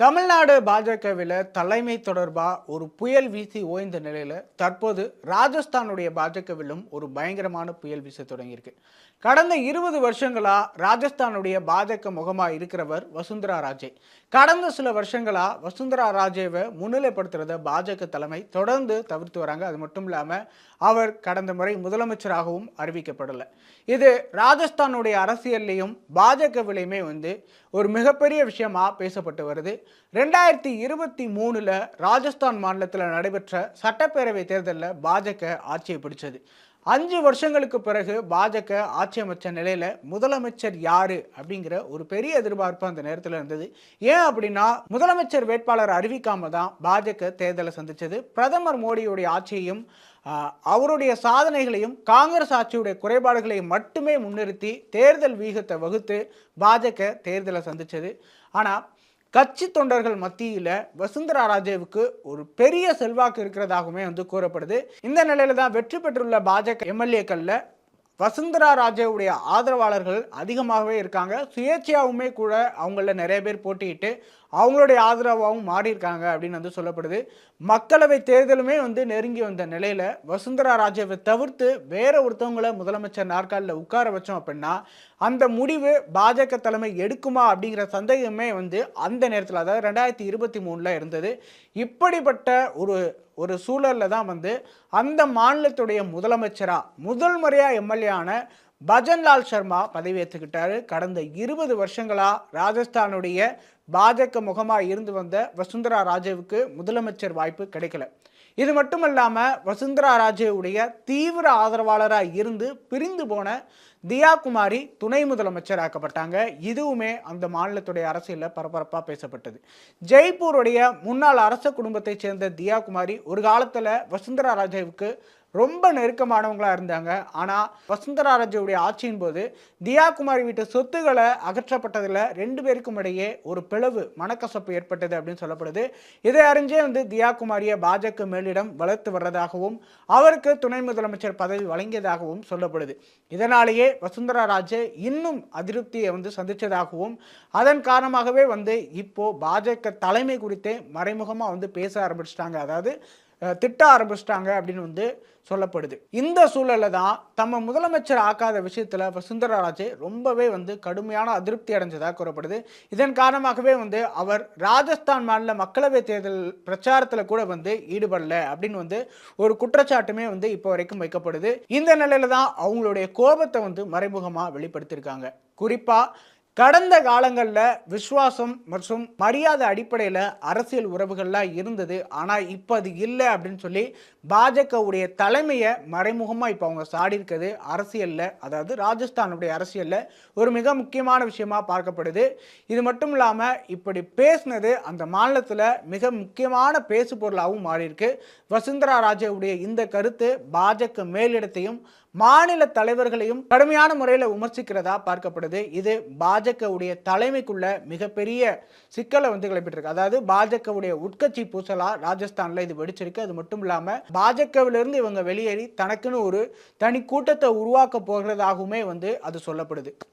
தமிழ்நாடு பாஜகவில் தலைமை தொடர்பாக ஒரு புயல் வீசி ஓய்ந்த நிலையில் தற்போது ராஜஸ்தானுடைய பாஜகவிலும் ஒரு பயங்கரமான புயல் வீச தொடங்கியிருக்கு. கடந்த இருபது வருஷங்களாக ராஜஸ்தானுடைய பாஜக முகமாக இருக்கிறவர் வசுந்தரா ராஜே. கடந்த சில வருஷங்களாக வசுந்தரா ராஜேவை முன்னிலைப்படுத்துகிறத பாஜக தலைமை தொடர்ந்து தவிர்த்து வராங்க. அது மட்டும் இல்லாமல் அவர் கடந்த முறை முதலமைச்சராகவும் அறிவிக்கப்படலை. இது ராஜஸ்தானுடைய அரசியல்லையும் பாஜகவிலையுமே வந்து ஒரு மிகப்பெரிய விஷயமா பேசப்பட்டு வருது. ரெண்டாயிரத்தி இருபத்தி மூணில் ராஜஸ்தான் மாநிலத்தில் நடைபெற்ற சட்டப்பேரவை தேர்தலில் பாஜக ஆட்சியை பிடிச்சது. அஞ்சு வருஷங்களுக்கு பிறகு பாஜக ஆட்சி அமைச்ச நிலையில் முதலமைச்சர் யாரு அப்படிங்கிற ஒரு பெரிய எதிர்பார்ப்பு அந்த நேரத்தில் இருந்தது. ஏன் அப்படின்னா முதலமைச்சர் வேட்பாளர் அறிவிக்காம தான் பாஜக தேர்தலை சந்தித்தது பிரதமர் மோடியுடைய ஆட்சியையும் அவருடைய சாதனைகளையும் காங்கிரஸ் ஆட்சியுடைய குறைபாடுகளையும் மட்டுமே முன்னிறுத்தி தேர்தல் வீகத்தை வகுத்து பாஜக தேர்தலை சந்தித்தது ஆனால் கட்சி தொண்டர்கள் மத்தியில் வசுந்தரா ராஜேவுக்கு ஒரு பெரிய செல்வாக்கு இருக்கிறதாகவுமே வந்து கூறப்படுது. இந்த நிலையில தான் வெற்றி பெற்றுள்ள பாஜக எம்எல்ஏக்களில் வசுந்தரா ராஜேவுடைய ஆதரவாளர்கள் அதிகமாகவே இருக்காங்க. சுயேட்சையாகவுமே கூட அவங்கள நிறைய பேர் போட்டியிட்டு அவங்களுடைய ஆதரவாகவும் மாறியிருக்காங்க அப்படின்னு வந்து சொல்லப்படுது. மக்களவை தேர்தலுமே வந்து நெருங்கி வந்த நிலையில் வசுந்தரா ராஜேவை தவிர்த்து வேற ஒருத்தவங்களை முதலமைச்சர் நாற்காலில் உட்கார வச்சோம் அப்படின்னா அந்த முடிவு பாஜக தலைமை எடுக்குமா அப்படிங்கிற சந்தேகமே வந்து அந்த நேரத்தில் அதாவது ரெண்டாயிரத்தி இருபத்தி மூணில் இருந்தது. இப்படிப்பட்ட ஒரு ஒரு சூழலில் தான் வந்து அந்த மாநிலத்துடைய முதலமைச்சராக முதல் முறையாக எம்எல்ஏ ஆன பஜன்லால் சர்மா பதவியேற்றுக்கிட்டாரு. கடந்த இருபது வருஷங்களா ராஜஸ்தானுடைய பாஜக முகமாக இருந்து வந்த வசுந்தரா ராஜேவுக்கு முதலமைச்சர் வாய்ப்பு கிடைக்கல. இது மட்டும் இல்லாமல் வசுந்தரா ராஜேவுடைய தீவிர ஆதரவாளராக இருந்து பிரிந்து போன தியா குமாரி துணை முதலமைச்சர் ஆக்கப்பட்டாங்க இதுவுமே அந்த மாநிலத்துடைய அரசியலில் பரபரப்பாக பேசப்பட்டது. ஜெய்ப்பூருடைய முன்னாள் அரச குடும்பத்தைச் சேர்ந்த தியா குமாரி ஒரு காலத்தில் வசுந்தரா ராஜேவுக்கு ரொம்ப நெருக்கமானவங்களாக இருந்தாங்க. ஆனால் வசுந்தரா ராஜேவுடைய ஆட்சியின் போது தியாகுமாரி வீட்டு சொத்துக்களை அகற்றப்பட்டதில் ரெண்டு பேருக்கும் இடையே ஒரு பிளவு மனக்கசப்பு ஏற்பட்டது அப்படின்னு சொல்லப்படுது. இதை அறிஞ்சே வந்து தியா குமாரியை பாஜக மேலிடம் வளர்த்து வர்றதாகவும் அவருக்கு துணை முதலமைச்சர் பதவி வழங்கியதாகவும் சொல்லப்படுது. இதனாலேயே வசுந்தரா ராஜே இன்னும் அதிருப்தியை வந்து சந்தித்ததாகவும் அதன் காரணமாகவே வந்து இப்போ பாஜக தலைமை குறித்தே மறைமுகமாக வந்து பேச ஆரம்பிச்சிட்டாங்க. அதாவது திட்ட ஆரம்பிச்சிட்டாங்க அப்படின்னு வந்து சொல்லப்படுது. இந்த சூழலில் தான் தம்ம முதலமைச்சர் ஆக்காத விஷயத்தில் வசுந்தர ராஜே ரொம்பவே வந்து கடுமையான அதிருப்தி அடைஞ்சதாக கூறப்படுது. இதன் காரணமாகவே வந்து அவர் ராஜஸ்தான் மாநில மக்களவை தேர்தல் பிரச்சாரத்தில் கூட வந்து ஈடுபடல அப்படின்னு வந்து ஒரு குற்றச்சாட்டுமே வந்து இப்போ வரைக்கும் வைக்கப்படுது. இந்த நிலையில தான் அவங்களுடைய கோபத்தை வந்து மறைமுகமாக வெளிப்படுத்தியிருக்காங்க. குறிப்பாக கடந்த காலங்களில் விசுவாசம் மற்றும் மரியாதை அடிப்படையில் அரசியல் உறவுகள்லாம் இருந்தது. ஆனால் இப்போ அது இல்லை அப்படின்னு சொல்லி பாஜகவுடைய தலைமையை மறைமுகமாக இப்போ அவங்க சாடி இருக்கிறது அரசியலில். அதாவது ராஜஸ்தானுடைய அரசியலில் ஒரு மிக முக்கியமான விஷயமாக பார்க்கப்படுது. இது மட்டும் இல்லாமல் இப்படி பேசினது அந்த மாநிலத்தில் மிக முக்கியமான பேசு பொருளாகவும் மாறியிருக்கு. வசுந்தரா ராஜேவுடைய இந்த கருத்து பாஜக மேலிடத்தையும் மாநில தலைவர்களையும் கடுமையான முறையில் விமர்சிக்கிறதா பார்க்கப்படுது. இது பாஜகவுடைய தலைமைக்குள்ள மிகப்பெரிய சிக்கலை வந்து கிளப்பிட்டிருக்கு. அதாவது பாஜகவுடைய உட்கட்சி பூசலா ராஜஸ்தான்ல இது வெடிச்சிருக்கு. அது மட்டும் இல்லாம பாஜகவிலிருந்து இவங்க வெளியேறி தனக்குன்னு ஒரு தனி கூட்டத்தை உருவாக்க போகிறதாகவுமே வந்து அது சொல்லப்படுது.